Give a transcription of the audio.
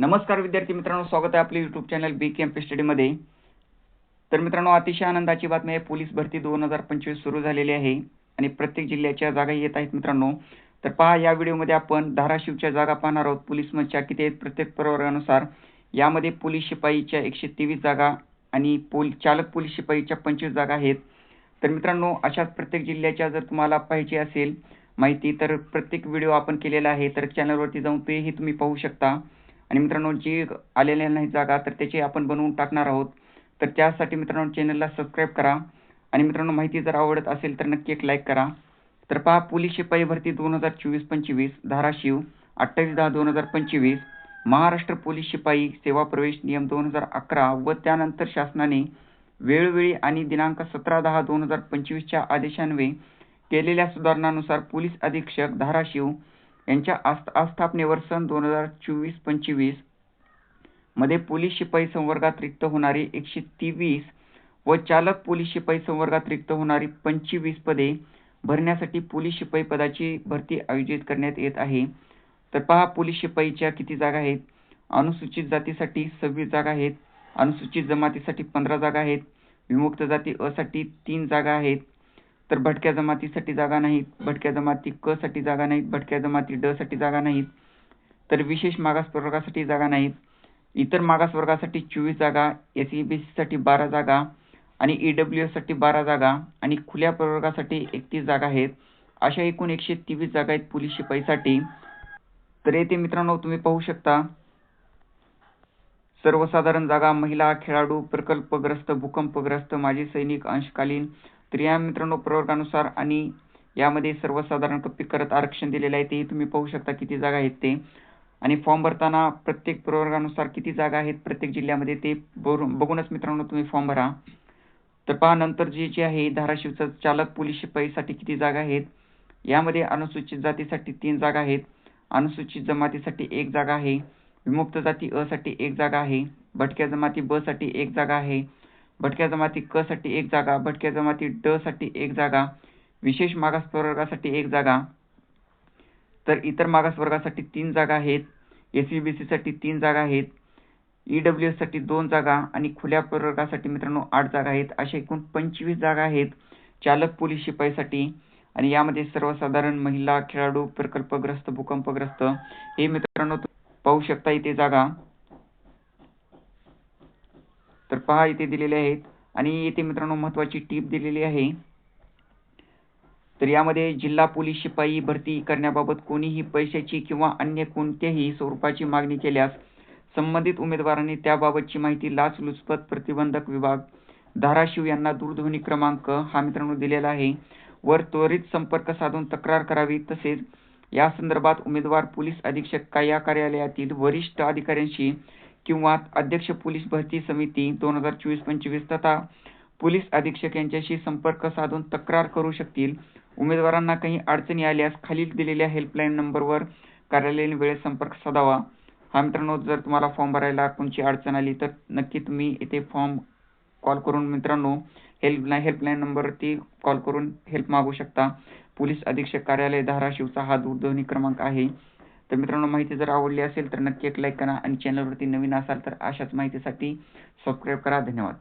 नमस्कार विद्यार्थी मित्रांनो स्वागत आहे आपले YouTube channel B K M P स्टडीमध्ये तर मित्रांनो अतिशय आनंदाची बातमी आहे पोलीस भरती दोन हजार पंचवीस सुरू झालेली आहे आणि प्रत्येक जिल्ह्याच्या जागा येत आहेत मित्रांनो. तर पहा या व्हिडिओमध्ये आपण धाराशिवच्या जागा पाहणार आहोत पोलीस मधच्या किती आहेत प्रत्येक प्रवर्गानुसार. यामध्ये पोलीस शिपाईच्या एकशे तेवीस जागा आणि पोल चालक पोलीस शिपाईच्या पंचवीस जागा आहेत. तर मित्रांनो अशाच प्रत्येक जिल्ह्याच्या जर तुम्हाला पाहिजे असेल माहिती तर प्रत्येक व्हिडिओ आपण केलेला आहे तर चॅनलवरती जाऊन तेही तुम्ही पाहू शकता. आणि मित्रांनो जी आलेल्या नाही जागा तर त्याची आपण बनवून टाकणार आहोत. तर त्यासाठी मित्रांनो चॅनलला सबस्क्राईब करा. आणि मित्रांनो माहिती जर आवडत असेल तर नक्की एक लाईक करा. तर पहा पोलीस शिपाई भरती दोन हजार चोवीस पंचवीस धाराशिव अठ्ठावीस दहा दोन हजार पंचवीस महाराष्ट्र पोलीस शिपाई सेवा प्रवेश नियम दोन हजार अकरा व त्यानंतर शासनाने वेळोवेळी आणि दिनांक सतरा दहा दोन हजार पंचवीसच्या आदेशान्वये केलेल्या सुधारणानुसार पोलीस अधीक्षक धाराशिव यांच्या आस्थापनेवर सन दोन हजार चोवीस पंचवीसमध्ये पोलीस शिपाई संवर्गात रिक्त होणारी एकशे तेवीस व चालक पोलीस शिपाई संवर्गात रिक्त होणारी पंचवीस पदे भरण्यासाठी पोलीस शिपाई पदाची भरती आयोजित करण्यात येत आहे. तर पहा पोलीस शिपाईच्या किती जागा आहेत? अनुसूचित जातीसाठी सव्वीस जागा आहेत. अनुसूचित जमातीसाठी पंधरा जागा आहेत. विमुक्त जाती असाठी तीन जागा आहेत. तर भटक्या जमातीसाठी जागा नाहीत भटक्या जमाती क साठी जागा नाहीत भटक्या जमाती ड साठी जागा नाहीत तर विशेष मागास प्रवर्गासाठी जागा नाहीत. इतर मागास वर्गासाठी चोवीस जागा एस ई बी साठी बारा जागा आणि ईडब्ल्यू साठी बारा जागा आणि खुल्या प्रवर्गासाठी एकतीस जागा आहेत. अशा एकूण एकशे तेवीस जागा आहेत पोलीस शिपाईसाठी तर येथे मित्रांनो तुम्ही पाहू शकता सर्वसाधारण जागा महिला खेळाडू प्रकल्पग्रस्त भूकंपग्रस्त माजी सैनिक अंशकालीन स्त्रिया मित्रांनो प्रवर्गानुसार आणि यामध्ये सर्वसाधारण कप्पी करत आरक्षण दिलेलं आहे तेही तुम्ही पाहू शकता किती जागा आहेत ते. आणि फॉर्म भरताना प्रत्येक प्रवर्गानुसार किती जागा आहेत प्रत्येक जिल्ह्यामध्ये ते बघूनच मित्रांनो तुम्ही फॉर्म भरा. तर पहा नंतर जे जे आहे धाराशिवचं चालक पोलीस शिपाईसाठी किती जागा आहेत? यामध्ये अनुसूचित जातीसाठी तीन जागा आहेत. अनुसूचित जमातीसाठी एक जागा आहे. विमुक्त जाती अ साठी एक जागा आहे. भटक्या जमाती ब साठी एक जागा आहे. भटक्या जमाती क साठी एक जागा भटक्या जमाती ड साठी एक जागा विशेष मागास प्रवर्गासाठी एक जागा तर इतर मागास वर्गासाठी तीन जागा आहेत एस बी सी साठी तीन जागा आहेत ई डब्ल्यू एससाठी दोन जागा आणि खुल्या प्रवर्गासाठी मित्रांनो आठ जागा आहेत. अशा एकूण पंचवीस जागा आहेत चालक पोलीस शिपाईसाठी आणि यामध्ये सर्वसाधारण महिला खेळाडू प्रकल्पग्रस्त भूकंपग्रस्त हे मित्रांनो पाहू शकता इथे जागा. तर पहा इथे दिलेले आहेत. आणि इथे मित्रांनो महत्वाची टीप दिलेली आहे. तर यामध्ये जिल्हा पोलीस शिपाई भरती करण्याबाबत कोणीही पैशाची किंवा अन्य कोणत्याही स्वरूपाची मागणी केल्यास संबंधित उमेदवारांनी त्याबाबतची माहिती लाचलुचपत प्रतिबंधक विभाग धाराशिव यांना दूरध्वनी क्रमांक हा मित्रांनो दिलेला आहे. वर त्वरित संपर्क साधून तक्रार करावी. तसेच या संदर्भात उमेदवार पोलीस अधीक्षक या कार्यालयातील वरिष्ठ अधिकाऱ्यांशी किंवा अध्यक्ष पोलीस भरती समिती दोन हजार चोवीस पंचवीस तथा पोलीस अधीक्षक यांच्याशी संपर्क साधून तक्रार करू शकतील. उमेदवारांना काही अडचणी आल्यास खालील दिलेल्या हेल्पलाईन नंबरवर कार्यालयीन वेळेत संपर्क साधावा. हा मित्रांनो जर तुम्हाला फॉर्म भरायला कोणची अडचण आली तर नक्की तुम्ही इथे फॉर्म कॉल करून मित्रांनो हेल्पलाईन हेल्पलाईन नंबरवरती कॉल करून हेल्प मागू शकता. पोलीस अधीक्षक कार्यालय धाराशिवचा हा दूरध्वनी क्रमांक आहे. तर मित्रांनो माहिती जर आवडली असेल तर नक्की एक लाईक करा आणि चॅनलवरती नवीन असाल तर अशाच माहितीसाठी सबस्क्राईब करा. धन्यवाद.